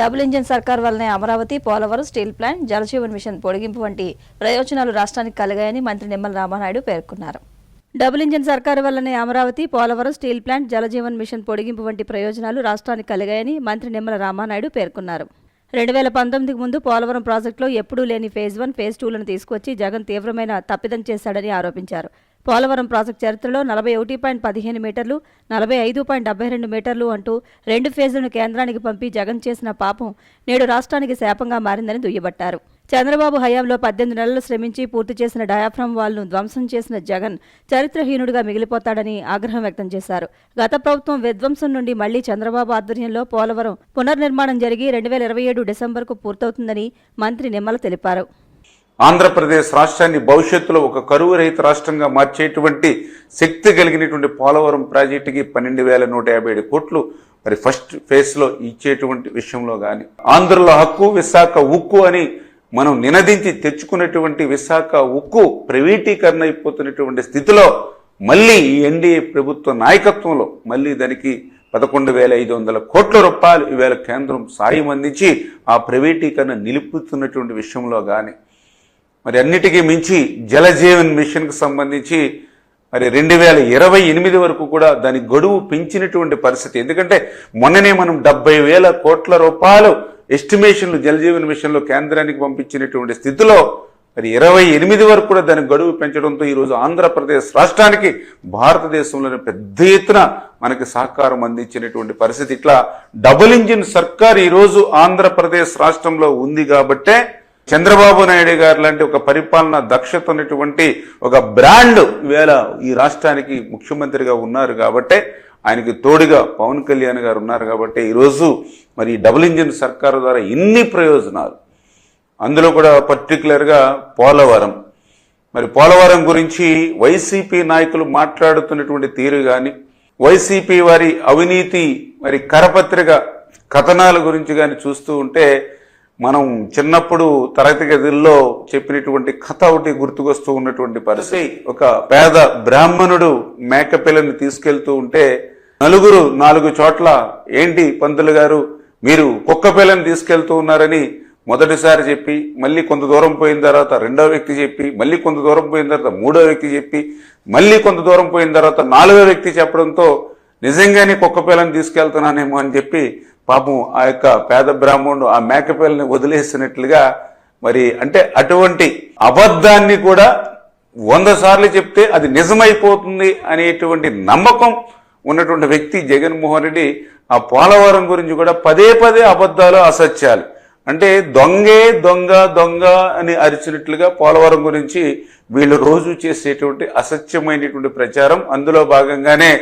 Double engine సర్కార్ వల్లనే Amaravati Polavaram steel plant Jaljeevan mission పొడిగింపు వంటి ప్రయోజనాలు రాష్ట్రానికి కలిగాయని మంత్రి నిమ్మల రామానాయుడు పేర్కొన్నారు. డబుల్ ఇంజిన్ సర్కారు వల్లనే Amaravati Polavaram steel plant Jaljeevan mission పొడిగింపు వంటి ప్రయోజనాలు రాష్ట్రానికి కలిగాయని మంత్రి నిమ్మల రామానాయుడు పేర్కొన్నారు. రెండు వేల పంతొమ్మిదికి ముందు పోలవరం ప్రాజెక్టులో ఎప్పుడూ లేని ఫేజ్ వన్ ఫేజ్ టూలను తీసుకొచ్చి జగన్ తీవ్రమైన తప్పిదం చేశాడని ఆరోపించారు. పోలవరం ప్రాజెక్టు చరిత్రలో నలభై ఒకటి పాయింట్ పదిహేను మీటర్లు నలభై ఐదు పాయింట్ డెబ్బై రెండు మీటర్లు అంటూ రెండు ఫేజులను కేంద్రానికి పంపి జగన్ చేసిన పాపం నేడు రాష్ట్రానికి శాపంగా మారిందని దుయ్యబట్టారు. చంద్రబాబు హయాంలో పద్దెనిమిది నెలలు శ్రమించి పూర్తి చేసిన డయాఫ్రమ్ వాల్ను ధ్వంసం చేసిన జగన్ చరిత్రహీనుడిగా మిగిలిపోతాడని ఆగ్రహం వ్యక్తం చేశారు. గత ప్రభుత్వం విధ్వంసం నుండి మళ్ళీ చంద్రబాబు ఆధ్వర్యంలో పోలవరం పునర్నిర్మాణం జరిగి రెండు వేల ఇరవై ఏడు డిసెంబర్కు పూర్తవుతుందని మంత్రి నిమ్మల తెలిపారు. ఆంధ్రప్రదేశ్ రాష్ట్రాన్ని భవిష్యత్తులో ఒక కరువు రహిత రాష్ట్రంగా మార్చేటువంటి శక్తి కలిగినటువంటి పోలవరం ప్రాజెక్టుకి పన్నెండు వేల నూట యాభై ఏడు కోట్లు మరి ఫస్ట్ ఫేజ్లో ఇచ్చేటువంటి విషయంలో కానీ ఆంధ్రుల హక్కు విశాఖ ఉక్కు అని మనం నినదించి తెచ్చుకున్నటువంటి విశాఖ ఉక్కు ప్రైవేటీకరణ అయిపోతున్నటువంటి స్థితిలో మళ్ళీ ఈ ఎన్డీఏ ప్రభుత్వ నాయకత్వంలో మళ్ళీ దానికి పదకొండు వేల ఐదు వందల కోట్ల రూపాయలు ఈవేళ కేంద్రం సాయం అందించి ఆ ప్రైవేటీకరణ నిలుపుతున్నటువంటి విషయంలో కానీ మరి అన్నిటికీ మించి జలజీవన్ మిషన్కు సంబంధించి మరి రెండు వేల ఇరవై ఎనిమిది వరకు కూడా దాని గడువు పెంచినటువంటి పరిస్థితి. ఎందుకంటే మొన్ననే మనం డెబ్బై వేల కోట్ల రూపాయలు ఎస్టిమేషన్లు జలజీవన్ మిషన్లో కేంద్రానికి పంపించినటువంటి స్థితిలో మరి ఇరవై ఎనిమిది వరకు కూడా దాని గడువు పెంచడంతో ఈరోజు ఆంధ్రప్రదేశ్ రాష్ట్రానికి భారతదేశంలోని పెద్ద ఎత్తున మనకి సహకారం అందించినటువంటి పరిస్థితి. ఇట్లా డబుల్ ఇంజిన్ సర్కార్ ఈరోజు ఆంధ్రప్రదేశ్ రాష్ట్రంలో ఉంది కాబట్టే చంద్రబాబు నాయుడు గారు లాంటి ఒక పరిపాలన దక్షత ఉన్నటువంటి ఒక బ్రాండ్ వేళ ఈ రాష్ట్రానికి ముఖ్యమంత్రిగా ఉన్నారు కాబట్టే ఆయనకి తోడుగా పవన్ కళ్యాణ్ గారు ఉన్నారు కాబట్టి ఈరోజు మరి డబుల్ ఇంజిన్ సర్కారు ద్వారా ఇన్ని ప్రయోజనాలు. అందులో కూడా పర్టికులర్గా పోలవరం. మరి పోలవరం గురించి వైసీపీ నాయకులు మాట్లాడుతున్నటువంటి తీరు కానీ వైసీపీ వారి అవినీతి మరి కరపత్రిక కథనాల గురించి కానీ చూస్తూ ఉంటే మనం చిన్నప్పుడు తరగతి గదుల్లో చెప్పినటువంటి కథ ఒకటి గుర్తుకొస్తూ ఉన్నటువంటి పరిస్థితి. ఒక పేద బ్రాహ్మణుడు మేకపిల్లని తీసుకెళ్తూ ఉంటే నలుగురు నాలుగు చోట్ల ఏంటి పంతులు గారు మీరు కుక్క పిల్లని తీసుకెళ్తూ ఉన్నారని మొదటిసారి చెప్పి మళ్ళీ కొంత దూరం పోయిన తర్వాత రెండో వ్యక్తి చెప్పి మళ్ళీ కొంత దూరం పోయిన తర్వాత మూడో వ్యక్తి చెప్పి మళ్ళీ కొంత దూరం పోయిన తర్వాత నాలుగో వ్యక్తి చెప్పడంతో నిజంగానే కుక్క పిల్లని తీసుకెళ్తున్నానేమో అని చెప్పి పాపం ఆ యొక్క పేద బ్రాహ్మణుడు ఆ మేకపిల్లని వదిలేసినట్లుగా మరి అంటే అటువంటి అబద్ధాన్ని కూడా వంద సార్లు చెప్తే అది నిజమైపోతుంది అనేటువంటి నమ్మకం ఉన్నటువంటి వ్యక్తి జగన్మోహన్ రెడ్డి ఆ పోలవరం గురించి కూడా పదే పదే అబద్ధాలు అసత్యాలు. అంటే దొంగే దొంగ దొంగ అని అరిచినట్లుగా పోలవరం గురించి వీళ్ళు రోజు చేసేటువంటి అసత్యమైనటువంటి ప్రచారం అందులో భాగంగానే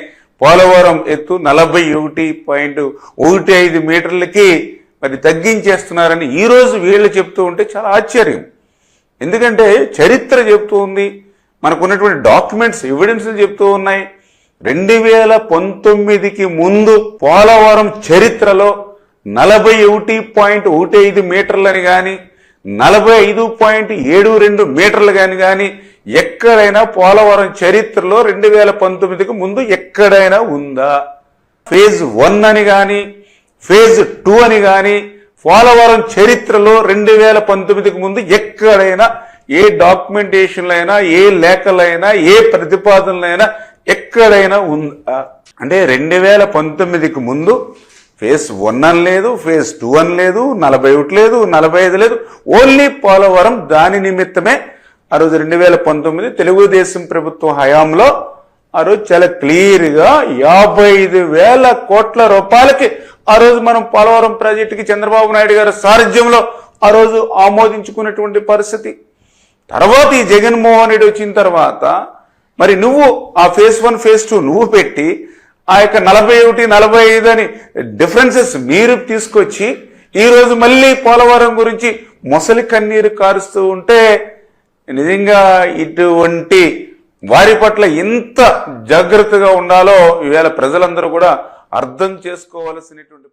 పోలవరం ఎత్తు నలభై ఒకటి పాయింట్ ఒకటి ఐదు మీటర్లకి మరి తగ్గించేస్తున్నారని ఈరోజు వీళ్ళు చెప్తూ ఉంటే చాలా ఆశ్చర్యం. ఎందుకంటే చరిత్ర చెప్తూ ఉంది. మనకున్నటువంటి డాక్యుమెంట్స్ ఎవిడెన్స్లు చెప్తూ ఉన్నాయి. రెండు వేల పంతొమ్మిదికి ముందు పోలవరం చరిత్రలో నలభై ఒకటి పాయింట్ ఒకటి ఐదు మీటర్లని కానీ నలభై ఐదు పాయింట్ ఏడు రెండు మీటర్లు కానీ కానీ ఎక్కడైనా పోలవరం చరిత్రలో రెండు వేల పంతొమ్మిదికి ముందు ఎక్కడైనా ఉందా? ఫేజ్ వన్ అని కానీ ఫేజ్ టూ అని కానీ పోలవరం చరిత్రలో రెండు వేల పంతొమ్మిదికి ముందు ఎక్కడైనా ఏ డాక్యుమెంటేషన్లైనా ఏ లేఖలైనా ఏ ప్రతిపాదనలైనా ఎక్కడైనా ఉందా? అంటే రెండు వేల పంతొమ్మిదికి ముందు ఫేజ్ వన్ అని లేదు ఫేజ్ టూ అని లేదు నలభై ఒకటి లేదు నలభై ఐదు లేదు. ఓన్లీ పోలవరం దాని నిమిత్తమే ఆ రోజు రెండు వేల పంతొమ్మిది తెలుగుదేశం ప్రభుత్వం హయాంలో ఆ రోజు చాలా క్లియర్గా యాభై ఐదు వేల కోట్ల రూపాయలకి ఆ రోజు మనం పోలవరం ప్రాజెక్టుకి చంద్రబాబు నాయుడు గారి సారథ్యంలో ఆ రోజు ఆమోదించుకున్నటువంటి పరిస్థితి. తర్వాత ఈ జగన్మోహన్ రెడ్డి వచ్చిన తర్వాత మరి నువ్వు ఆ ఫేజ్ వన్ ఫేజ్ టూ నువ్వు పెట్టి ఆ యొక్క నలభై ఒకటి నలభై ఐదు అని డిఫరెన్సెస్ మీరు తీసుకొచ్చి ఈరోజు మళ్ళీ పోలవరం గురించి మొసలి కన్నీరు కారుస్తూ ఉంటే నిజంగా ఇటువంటి వారి పట్ల ఎంత జాగ్రత్తగా ఉండాలో ఈవేళ ప్రజలందరూ కూడా అర్థం చేసుకోవాల్సినటువంటి